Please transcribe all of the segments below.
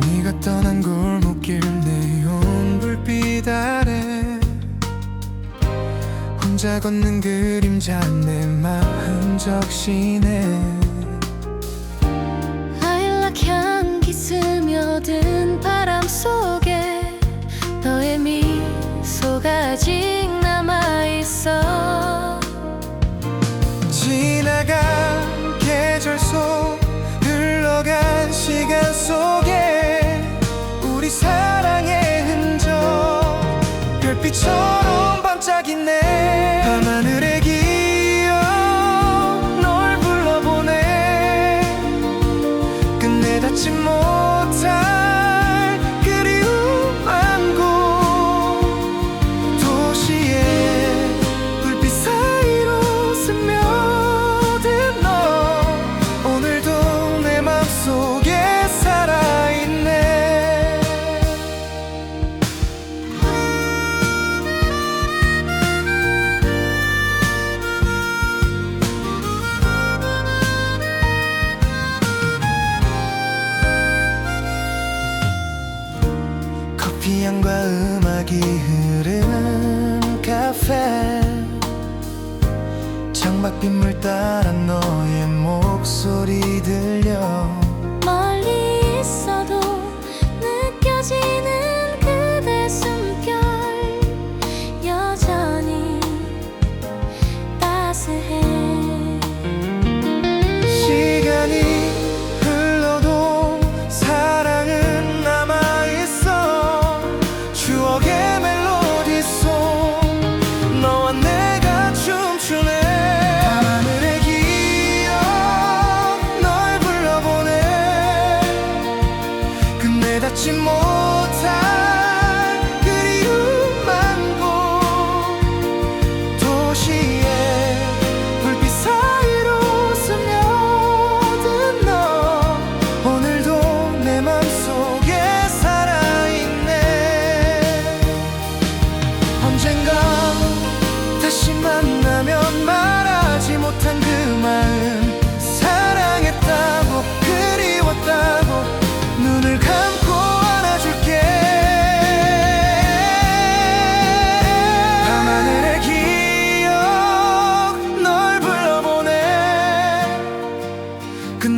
네가 떠난 골목길 내온 불빛 아래 혼자 걷는 그림자 내 마음 적시네. 라일락 향기 스며든 바람 속에 너의 미소가 지 별빛처럼 반짝이네 밤하늘의 피 향과 음악이 흐르는 카페. 창밖 빗물 따라 너의 목소리 들려 끝내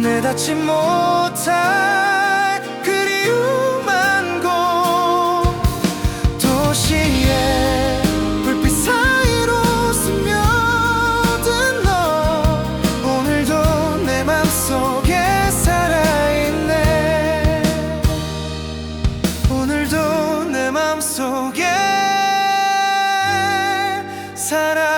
내 닿지 못할 그리움 안고 도시의 불빛 사이로 스며든 너 오늘도 내 맘속에 살아있네. 오늘도 내 맘속에 살아